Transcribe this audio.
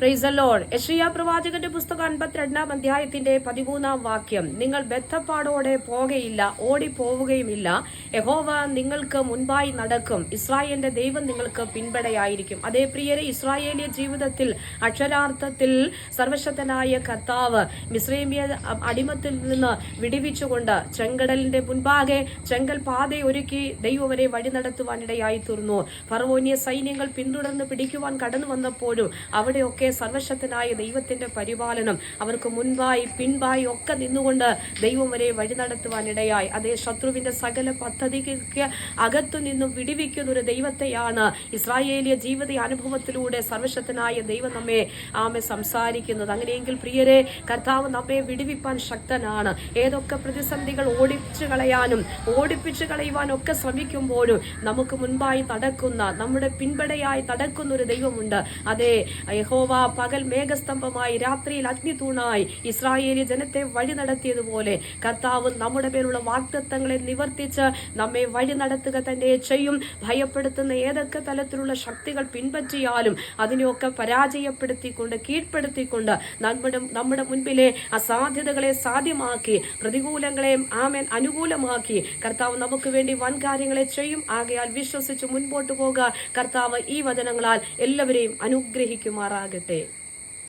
Price load യശ്രിയ പ്രവാചകന്റെ പുസ്തകം അൻപത്തിരണ്ടാം അധ്യായത്തിന്റെ പതിമൂന്നാം വാക്യം. നിങ്ങൾ ബദ്ധപ്പാടോടെ പോകയില്ല ഓടിപ്പോവുകയുമില്ല. യഹോവ നിങ്ങൾക്ക് മുൻപായി നടക്കും. ഇസ്രായേലിന്റെ ദൈവം നിങ്ങൾക്ക് പിൻപടയായിരിക്കും. അതേ പ്രിയരെ ഇസ്രായേലിയ ജീവിതത്തിൽ അക്ഷരാർത്ഥത്തിൽ സർവശക്തനായ കർത്താവ് മിശ്രേമിയ അടിമത്തിൽ നിന്ന് വിടിവിച്ചുകൊണ്ട് ചെങ്കടലിന്റെ മുൻപാകെ ചെങ്കൽ പാത ഒരുക്കി ദൈവവരെ വഴി നടത്തുവാനിടയായി തീർന്നു. ഫറവോനിയ സൈന്യങ്ങൾ പിന്തുടർന്ന് പിടിക്കുവാൻ കടന്നു വന്നപ്പോഴും അവിടെയൊക്കെ സർവശക്തനായ ദൈവത്തിന്റെ പരിപാലനം അവർക്ക് മുൻപായി പിൻപായി ഒക്കെ നിന്നുകൊണ്ട് ദൈവം വരെ വഴി നടത്തുവാനിടയായി. അതേ ശത്രുവിന്റെ സകല പദ്ധതിക്ക് അകത്തു നിന്നും വിടിവിക്കുന്ന ഒരു ദൈവത്തെയാണ് ഇസ്രായേലിയ ജീവിത അനുഭവത്തിലൂടെ സർവശക്തനായ ദൈവം നമ്മെ ആമെ സംസാരിക്കുന്നത്. അങ്ങനെയെങ്കിൽ പ്രിയരെ കർത്താവ് നമ്മെ വിടിവിപ്പാൻ ശക്തനാണ്. ഏതൊക്കെ പ്രതിസന്ധികൾ ഓടിച്ചു കളയാനും ഓടിപ്പിച്ചു കളയുവാനും ഒക്കെ ശ്രമിക്കുമ്പോഴും നമുക്ക് മുൻപായി നടക്കുന്ന നമ്മുടെ പിൻപടയായി നടക്കുന്ന ഒരു ദൈവമുണ്ട്. അതെ യഹോവ പകൽ മേഘസ്തംഭമായി രാത്രിയിൽ അഗ്നി തൂണായി ഇസ്രായേലി ജനത്തെ വഴി നടത്തിയതുപോലെ കർത്താവ് നമ്മുടെ പേരുള്ള വാക്തത്വങ്ങളെ നിവർത്തിച്ച് നമ്മെ വഴി നടത്തുക തന്നെ ചെയ്യും. ഭയപ്പെടുത്തുന്ന ഏതൊക്കെ തലത്തിലുള്ള ശക്തികൾ പിൻപറ്റിയാലും അതിനെയൊക്കെ പരാജയപ്പെടുത്തിക്കൊണ്ട് കീഴ്പ്പെടുത്തിക്കൊണ്ട് നമ്മുടെ നമ്മുടെ മുൻപിലെ അസാധ്യതകളെ സാധ്യമാക്കി പ്രതികൂലങ്ങളെ ആമൻ അനുകൂലമാക്കി കർത്താവ് നമുക്ക് വേണ്ടി വൻ കാര്യങ്ങളെ ചെയ്യും. ആകയാൽ വിശ്വസിച്ച് മുൻപോട്ട് പോകുക കർത്താവ് ഈ വചനങ്ങളാൽ എല്ലാവരെയും അനുഗ്രഹിക്കുമാറാകട്ടെ. namaste.